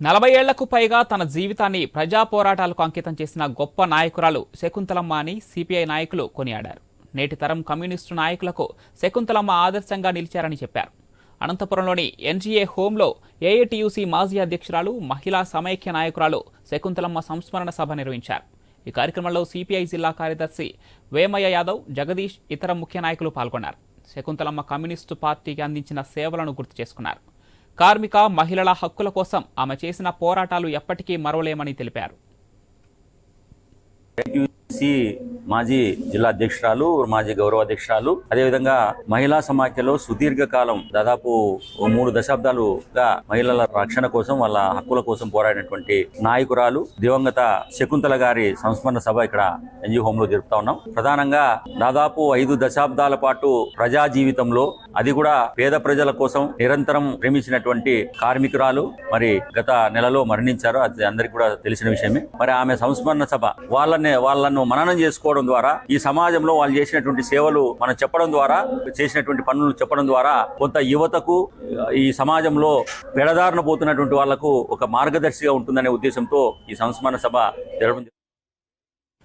నలభై ఏళ్ళకు పైగా తన జీవితాన్ని ప్రజా పోరాటాలకు అంకితం చేసిన గొప్ప నాయకురాలు శకుంతలమ్మ అని సిపిఐ నాయకులు కొనియాడారు. నేటి తరం కమ్యూనిస్టు నాయకులకు శకుంతలమ్మ ఆదర్శంగా నిలిచారని చెప్పారు. అనంతపురంలోని ఎన్జీఏ హోంలో ఏఐటియుసి మాజీ అధ్యక్షురాలు మహిళా సమైక్య నాయకురాలు శకుంతలమ్మ సంస్మరణ సభ నిర్వహించారు. ఈ కార్యక్రమంలో సిపిఐ జిల్లా కార్యదర్శి వేమయ్య యాదవ్ జగదీష్ ఇతర ముఖ్య నాయకులు పాల్గొన్నారు. శకుంతలమ్మ కమ్యూనిస్టు పార్టీకి అందించిన సేవలను గుర్తు చేసుకున్నారు. కార్మిక మహిళల హక్కుల కోసం ఆమె చేసిన పోరాటాలు ఎప్పటికీ మరవలేమని తెలిపారు. మాజీ జిల్లా అధ్యక్షురాలు మాజీ గౌరవ అధ్యక్షురాలు. అదేవిధంగా మహిళా సమాఖ్యలో సుదీర్ఘకాలం దాదాపు మూడు దశాబ్దాలుగా మహిళల రక్షణ కోసం వాళ్ళ హక్కుల కోసం పోరాడినటువంటి నాయకురాలు దివంగత శకుంతల గారి సంస్మరణ సభ ఇక్కడ ఎన్జీ హోమ్లో జరుపుతా ఉన్నాం. ప్రధానంగా దాదాపు ఐదు దశాబ్దాల పాటు ప్రజా జీవితంలో అది కూడా పేద ప్రజల కోసం నిరంతరం ప్రేమించినటువంటి కార్మికురాలు మరి గత నెలలో మరణించారు. అది అందరికీ కూడా తెలిసిన విషయమే. మరి ఆమె సంస్మరణ సభ వాళ్ళని వాళ్ళను మననం చేసుకోవడం ద్వారా ఈ సమాజంలో వాళ్ళు చేసినటువంటి సేవలు మనం చెప్పడం ద్వారా చేసినటువంటి పనులు చెప్పడం ద్వారా కొంత యువతకు ఈ సమాజంలో పెడదారిన పోతున్నటువంటి వాళ్ళకు ఒక మార్గదర్శిగా ఉంటుందనే ఉద్దేశంతో ఈ సంస్మరణ సభ జరగడం